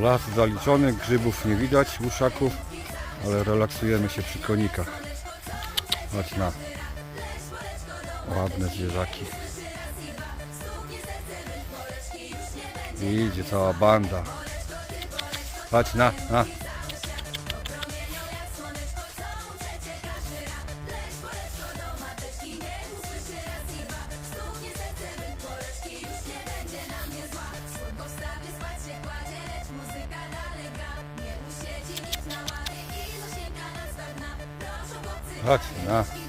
Las zaliczony, grzybów nie widać, uszaków, ale relaksujemy się przy konikach. Chodź na ładne zwierzaki. Idzie cała banda. Chodź na, na. Chodź na.